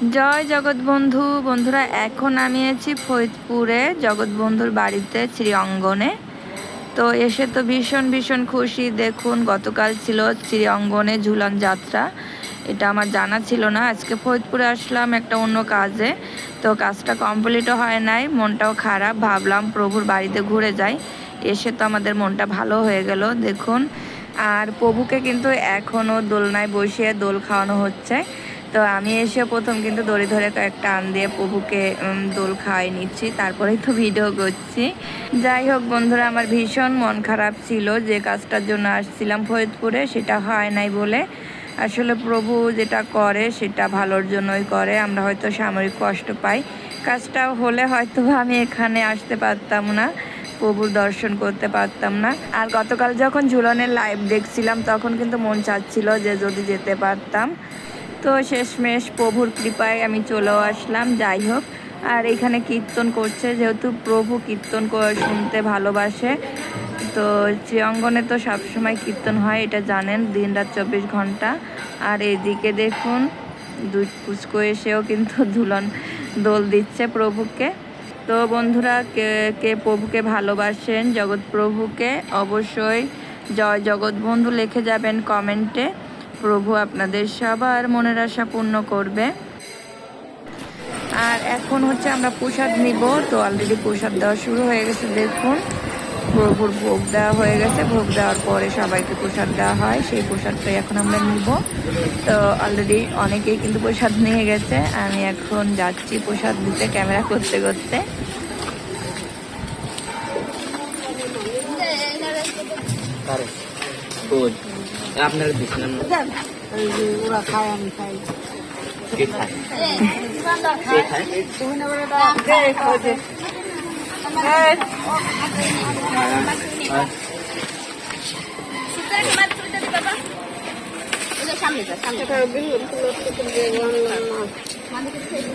জয় জগৎবন্ধু। বন্ধুরা, এখন আমি আছি ফরিদপুরে, জগৎবন্ধুর বাড়িতে, শ্রী অঙ্গনে। তো এসে তো ভীষণ ভীষণ খুশি। দেখুন, গতকাল ছিল শ্রী অঙ্গনে ঝুলন যাত্রা। এটা আমার জানা ছিল না। আজকে ফরিদপুরে আসলাম একটা অন্য কাজে। তো কাজটা কমপ্লিটও হয় নাই, মনটাও খারাপ। ভাবলাম প্রভুর বাড়িতে ঘুরে যাই। এসে তো আমাদের মনটা ভালো হয়ে গেল, দেখুন। আর প্রভুকে কিন্তু এখনও দোলনায় বসিয়ে দোল খাওয়ানো হচ্ছে। তো আমি এসে প্রথম কিন্তু দড়ি ধরে কয়েকটা আন দিয়ে প্রভুকে দোল খাওয়াই নিচ্ছি, তারপরেই তো ভিডিও করছি। যাই হোক বন্ধুরা, আমার ভীষণ মন খারাপ ছিল যে কাজটার জন্য আসছিলাম ফরিদপুরে, সেটা হয় নাই বলে। আসলে প্রভু যেটা করে, সেটা ভালোর জন্যই করে, আমরা হয়তো সাময়িক কষ্ট পাই। কাজটা হলে হয়তো আমি এখানে আসতে পারতাম না, প্রভুর দর্শন করতে পারতাম না। আর গতকাল যখন ঝুলনের লাইভ দেখছিলাম, তখন কিন্তু মন চাচ্ছিল যে যদি যেতে পারতাম। তো শেষমেশ প্রভুর কৃপায় আমি চলেও আসলাম, যাই হোক। আর এখানে কীর্তন করছে, যেহেতু প্রভু কীর্তন শুনতে ভালোবাসে, তো শ্রীঅঙ্গনে তো সবসময় কীর্তন হয়, এটা জানেন দিন রাত চব্বিশ ঘণ্টা। আর এদিকে দেখুন দুধ পুচকো এসেও কিন্তু ধুলন দোল দিচ্ছে প্রভুকে। তো বন্ধুরা, কে কে প্রভুকে ভালোবাসেন, জগৎ প্রভুকে, অবশ্যই জয় জগৎ বন্ধু লিখে যাবেন কমেন্টে। প্রভু আপনাদের সবার মনের আশা পূর্ণ করবে। আর এখন হচ্ছে আমরা প্রসাদ নিব। তো অলরেডি প্রসাদ দেওয়া শুরু হয়ে গেছে, দেখুন। প্রভুর ভোগ দেওয়া হয়ে গেছে। ভোগ দেওয়ার পরে সবাইকে প্রসাদ দেওয়া হয়। সেই প্রসাদটাই এখন আমরা নিব। তো অলরেডি অনেকেই কিন্তু প্রসাদ নিয়ে গেছে। আমি এখন যাচ্ছি প্রসাদ দিতে ক্যামেরা করতে করতে। কারে ওই আপনারা দিচ্ছিলেন ওরা খায় আমি খাই। কে খায়? কে খায়? আর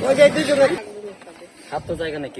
ওই যে দুজনে হাত তো জায়গা নাকি